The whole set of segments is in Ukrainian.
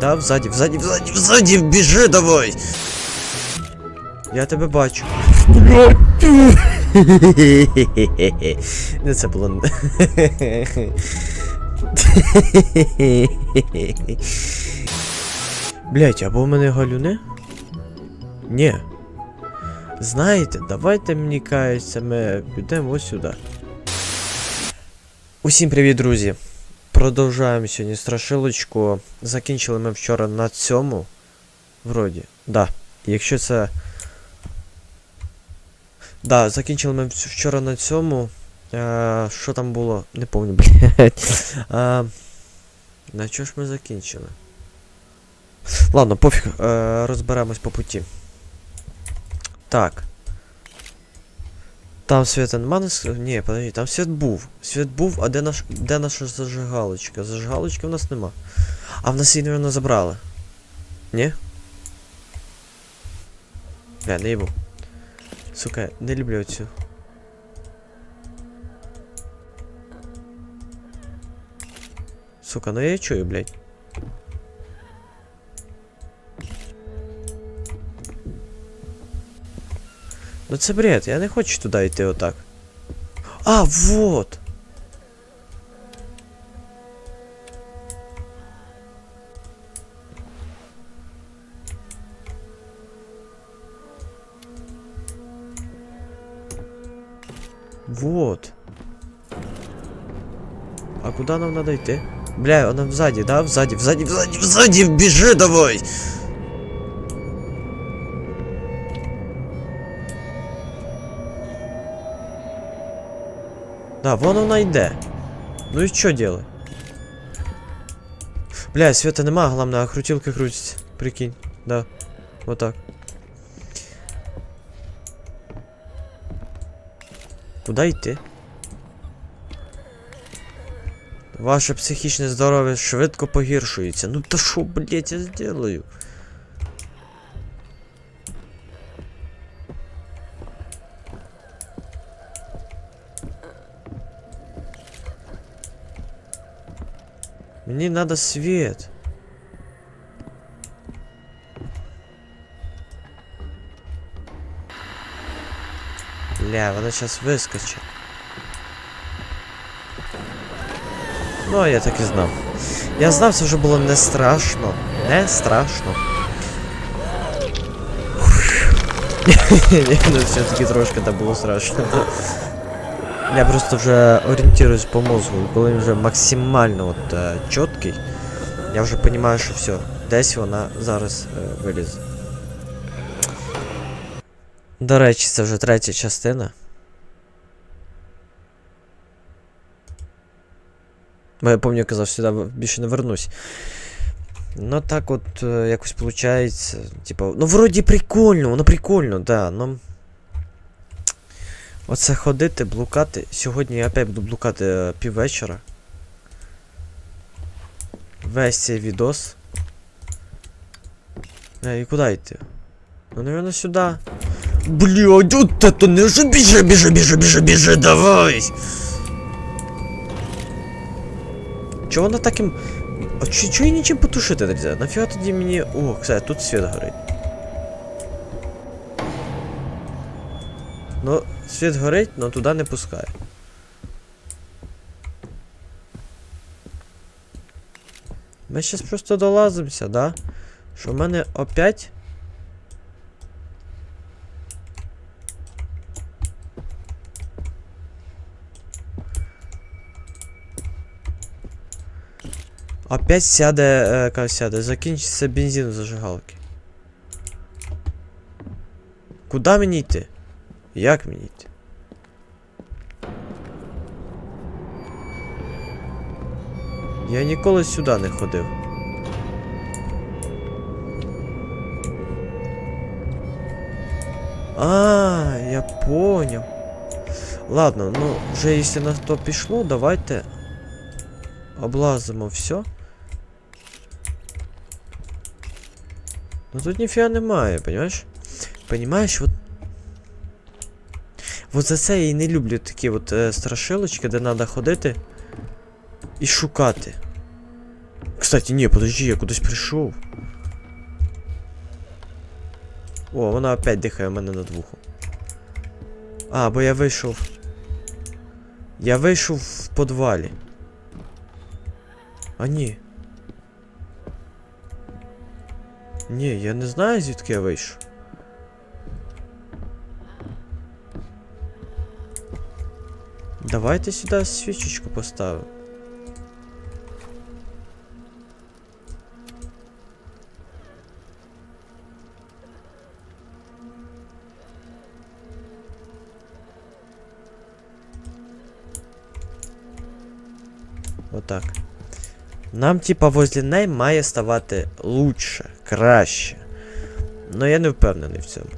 Да, взаді, взаді, взаді, взаді, біжи давай! Я тебе бачу. Не це було. Блять, або в мене галюни? Ні. Знаєте, давайте мені кається, ми підемо ось сюди. Усім привіт, друзі! Продовжуємо сьогодні страшилочку. Закінчили ми вчора на цьому. Вроді. Да. Якщо це. Да, закінчили ми вчора на цьому. Е, що там було? Не помню, блядь. Е, на що ж ми закінчили? Ладно, пофіг, е, розберемось по путі. Так. Там світа нема нас. Ні, подожди, там світ був. Світ був, а де наш. Де наша зажигалочка? Зажигалочки в нас нема. А в нас її, мабуть, забрали. Ні? Бля, не їбу. Сука, не люблю цю. Сука, ну я її чую, блядь. Ну це бред, я не хочу туди йти отак. А, вот! Вот. А куда нам надо йти? Бля, она сзади, да? Сзади, сзади, сзади, сзади, бежи давай! Да, вон вона йде. Ну і що делать? Бля, света нема, главное, а крутилка крутиться. Прикинь. Да. Вот так. Куда йти? Ваше психічне здоров'я швидко погіршується. Ну та що, блять, я сделаю? Мені надо свет. Бля, вона сейчас вискочить. Ну, я так і знав. Я знав, це вже було не страшно. Не страшно. Ні, ну все-таки трошки так було страшно. Я просто вже орієнтуюсь по мозгу, і коли він вже максимально от е, чіткий, я вже розумію, що все, десь вона зараз е, вилізе. До речі, це вже третя частина. Бо я пам'ятаю, казав, сюди в- більше не вернусь. Ну так от е, якось виходить. Типа, ну вроді прикольно, воно прикольно, да, ну. Оце ходити, блукати. Сьогодні я опять буду блукати е, піввечора. Весь цей відос. Е, і куди йти? Ну, наверное, сюди. Блядь, от это не же біжи, біжи, біжи, біжи, біжи, давай! Чого вона таким. А чого її нічим потушити нельзя? Нафіга тоді мені. О, кстати, тут світ горить. Ну, світ горить, но туди не пускає. Ми зараз просто долазимося, да? Що в мене опять. Опять сяде, е, как сяде, закінчиться бензин в зажигалки. Куда мені йти? Як мені йти? Я ніколи сюди не ходив. А, я понял. Ладно, ну, вже якщо на то пішло, давайте облазимо все. Ну тут ніфіга немає, понимаешь? Понимаешь, вот. Вот за це я і не люблю такі от е, страшилочки, де треба ходити і шукати. Кстати, ні, подожди, я кудись прийшов. О, вона опять дихає в мене над вухом. А, бо я вийшов. Я вийшов в подвалі. А ні. Ні, я не знаю, звідки я вийшов. Давайте сюди свічечку поставимо. Отак. Нам, типа, возле неї має ставати лучше, краще. Но я не впевнений в цьому.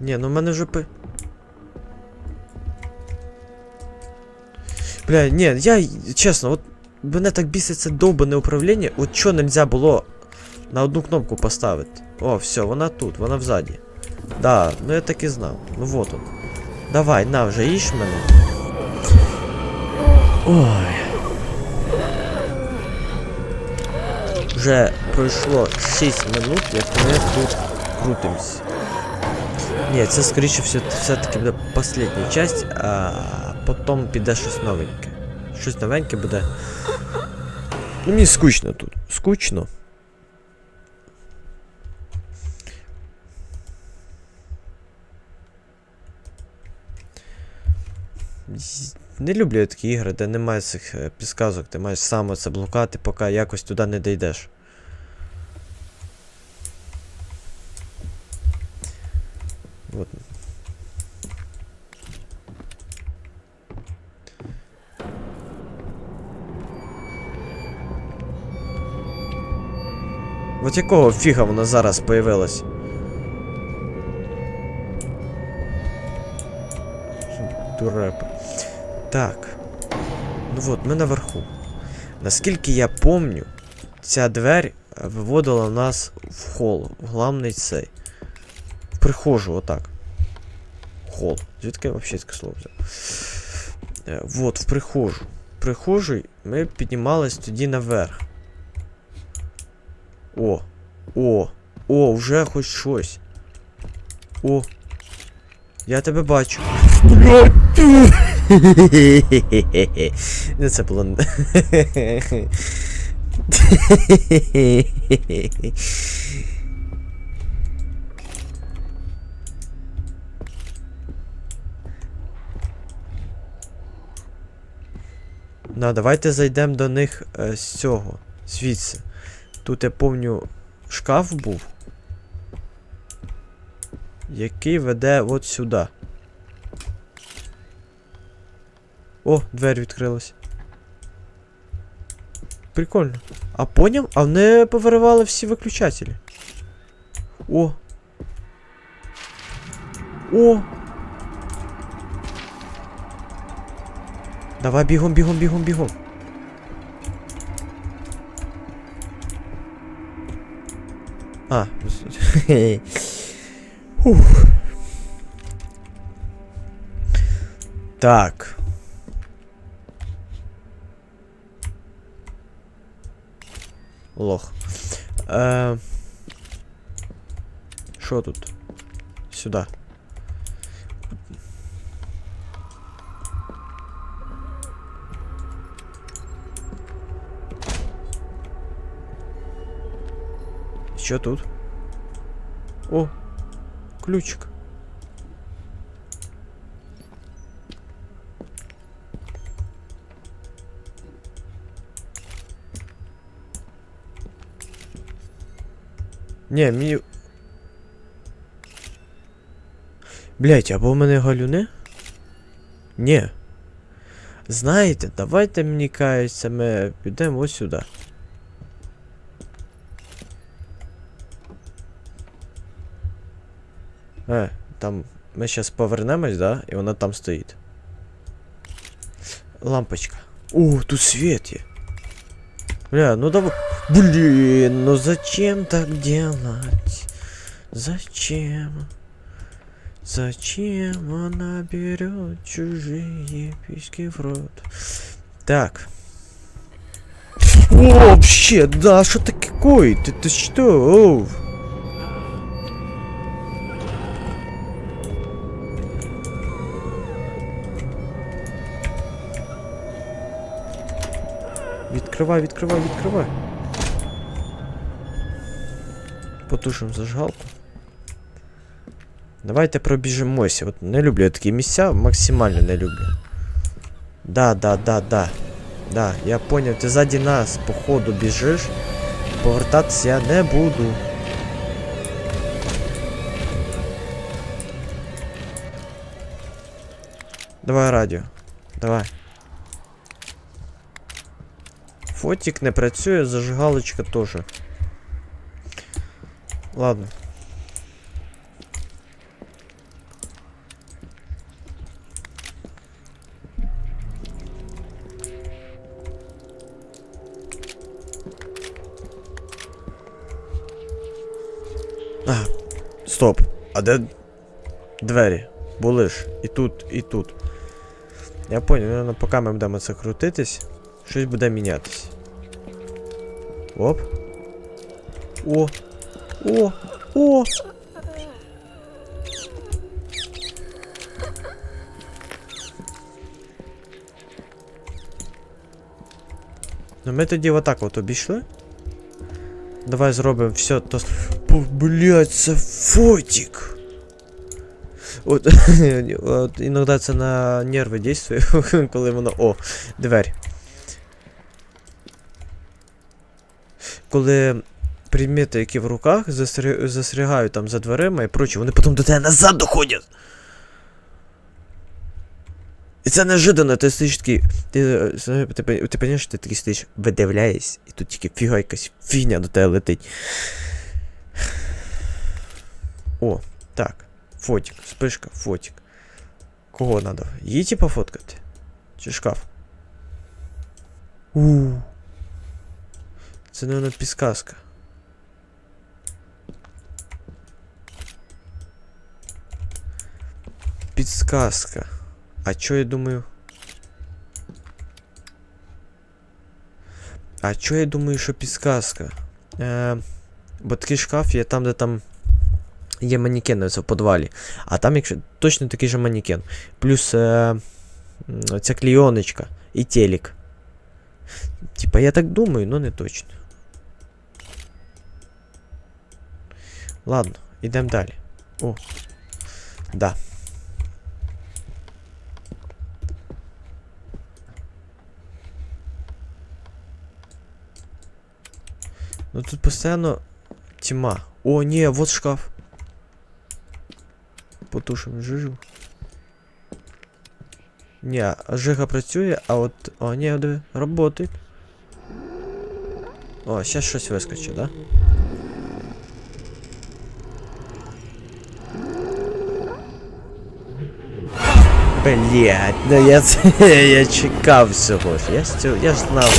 Ні, ну в мене вже пи. Бля, ні, я чесно, от мене так бісить це довбане управління, от що нельзя було на одну кнопку поставити. О, все, вона тут, вона взаді. Да, ну я так і знав. Ну вот он. Давай, на вже їж мене. Ой. Вже пройшло 6 минут, як ми тут крутимось. Ні, це скоріше все, все-таки буде остання часть, а потім піде щось новеньке. Щось новеньке буде. Ну мені скучно тут. Скучно. Не люблю я такі ігри, де немає цих е, підсказок, ти маєш сам це блукати, поки якось туди не дійдеш. От якого фіга вона зараз появилась? Дурепа. Так. Ну от, ми наверху. Наскільки я помню, ця двері е, виводила нас в хол, в главний цей. В прихожу, отак. Хол. Звідки я взагалі таке слово взяв? Е, вот, в прихожу. В прихожій ми піднімались тоді наверх. О! О! О, вже хоч щось. О! Я тебе бачу. Не це було. На, давайте зайдемо до них е, з цього. Звідси. Тут я помню шкаф був. Який веде от сюди. О, двері відкрилась. Прикольно. А поняв? А вони повиривали всі виключателі. О. О. Давай бігом, бігом, бігом, бігом. А. Так. Лох. Е... Що тут? Сюди. Що тут? О, ключик. Не, мені. Блять, або в мене галюни? Ні. Знаєте, давайте мені кається, ми підемо ось сюди. Е, там ми зараз повернемось, да? І вона там стоїть. Лампочка. О, тут свет є. Бля, ну давай. Блин, ну зачем так делать? Зачем? Зачем она берет чужие письки в рот? Так. О, вообще, да, что ты какой? Ты, ты что? Оу. Відкривай, відкривай, відкривай. Потушимо зажигалку. Давайте пробіжимося. От не люблю я такі місця, максимально не люблю. Да, да, да, да. Да, я понял, ти ззаді нас, походу, біжиш. Повертатися я не буду. Давай радіо. Давай. Фотик не працює, зажигалочка теж. Ладно. А, стоп. А де двері? Були ж. І тут, і тут. Я понял, ну, поки ми будемо це крутитись, щось буде мінятись. Оп. О! О! О! Ну ми тоді отак от обійшли. Давай зробимо все то. Блять, це фотик. От, от іноді це на нерви дійствує, коли воно. О, двері. Коли предмети, які в руках, застря- застрягають там за дверима і прочі, вони потім до тебе назад доходять. І це неожиданно, ти стоїш такий. Ти, е, ти, пон- ти розумієш, ти такий стоїш, видивляєшся, і тут тільки фіга якась фігня до тебе летить. О, так. Фотик, спишка, фотик. Кого надо? Її типа фоткати? Чи шкаф? У. Це, наверное, підсказка. Підсказка. А чо я думаю? А чо я думаю, що підсказка? Е, бо такий шкаф є там, де там є манекен це в подвалі. А там, якщо точно такий же манекен. Плюс е, м, ця клійоночка і телек. Типа я так думаю, но не точно. Ладно, йдемо далі. О. Да. Ну тут постоянно тьма. О, не, вот шкаф. Потушим жижу. А жига працює, а от. О, ні, диви, работает. О, сейчас щось вискочить, да? Блять, ну я це я чекав всього. Я я ж знав.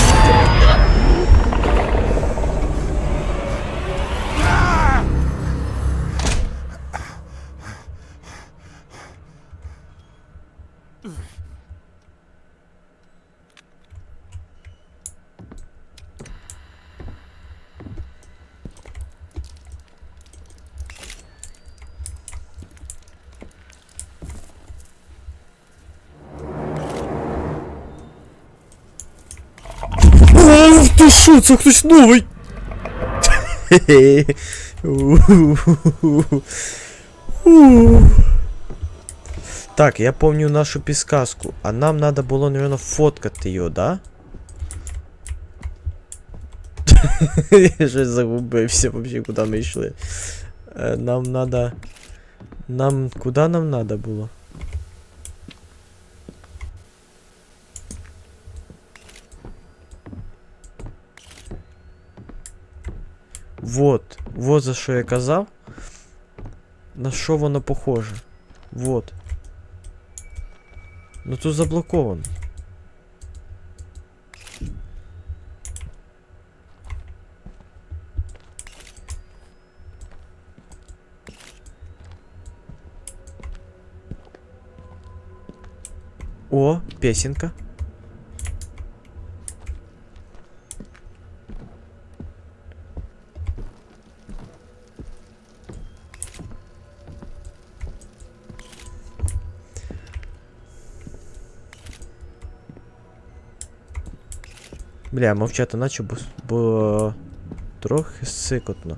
Що це. Хтось новий! Так, я помню нашу підсказку, а нам надо було, наверное, фоткати його, да? Я щось загубився вообще, куди ми йшли. Е, Нам надо. Нам. Куди нам надо було? Вот. Вот за что я казал, На что оно похоже? Вот. но тут заблокован. О, песенка. Бля, мовчати наче, бо, бо трохи сикотно.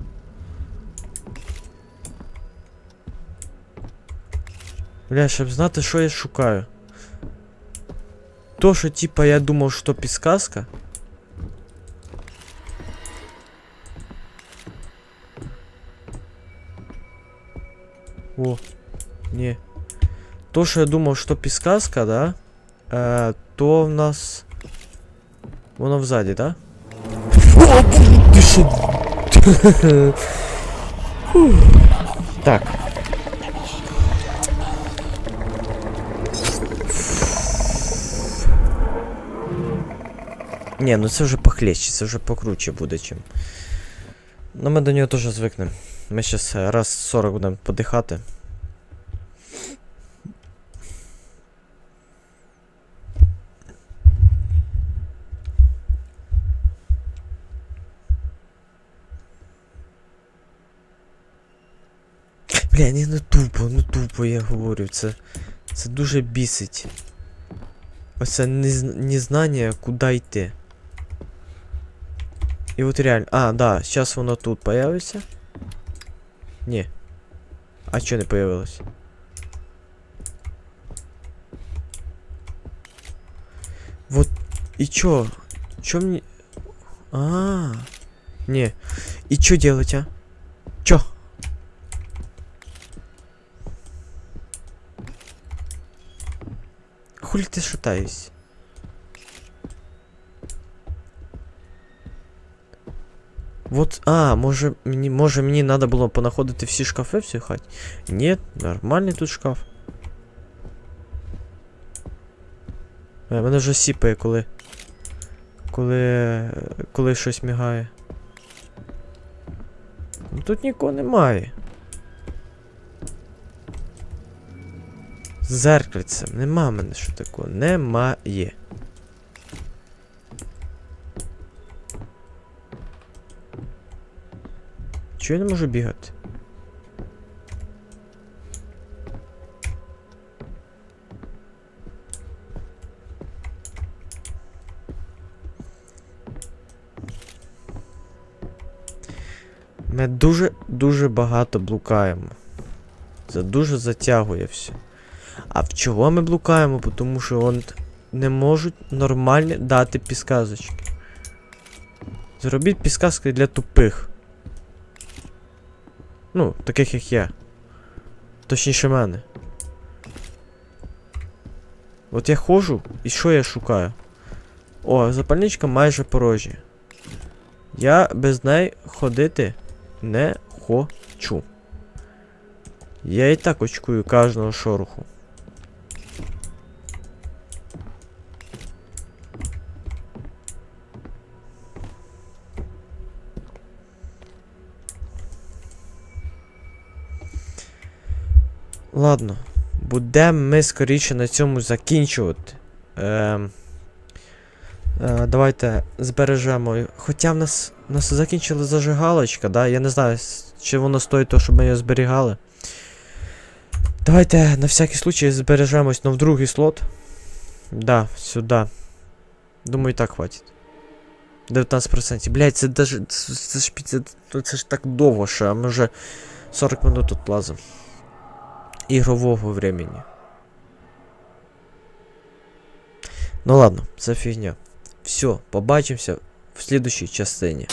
Бля, щоб знати, що я шукаю. То, що типа я думав, що підсказка. О, ні. То, що я думав, що підсказка, да? Е, то в нас. Воно взаді, да? Ти що? Так. Ні, ну це вже похлеще, це вже покруче буде, чим. Ну ми до нього теж звикнемо. Ми зараз раз 40 будемо подихати. Бля, ні, ну тупо, ну тупо, я говорю, це. Це дуже бісить. Оце нез- незнання, куди йти. І от реально. А, да, зараз воно тут появиться. Ні. А чого не появилось? Вот. И чё? Чё мне... А, -а, -а. Не. И чё делать, а? Хули ты шатаешься? Вот, а, може мені, може мені треба було понаходити всі шкафи в цій хаті? Ні, нормальний тут шкаф. Е, мене вже сіпає, коли. Коли. Коли щось мігає. Ну тут нікого немає. Зеркальце, нема мене що такого. Немає. Чого я не можу бігати? Ми дуже-дуже багато блукаємо. Це дуже затягує все. А в чого ми блукаємо? Тому що он не можуть нормально дати підсказочки. Зробіть підсказки для тупих. Ну, таких як я. Точніше мене. От я ходжу, і що я шукаю? О, запальничка майже порожня. Я без неї ходити не хочу. Я і так очкую кожного шороху. Ладно, будемо ми скоріше на цьому закінчувати. Ем, е, давайте збережемо. Хоча в нас, в нас закінчила зажигалочка, да? Я не знаю, чи воно стоїть того, щоб ми її зберігали. Давайте на всякий случай збережемось, но в другий слот. Да, сюди. Думаю, так хватить. 19%. Блять, це даже. Це, це, ж, це, це ж так довго а ми вже 40 минут тут плазимо ігрового времени. Ну ладно, це фігня. Все, побачимося в слідущій частині.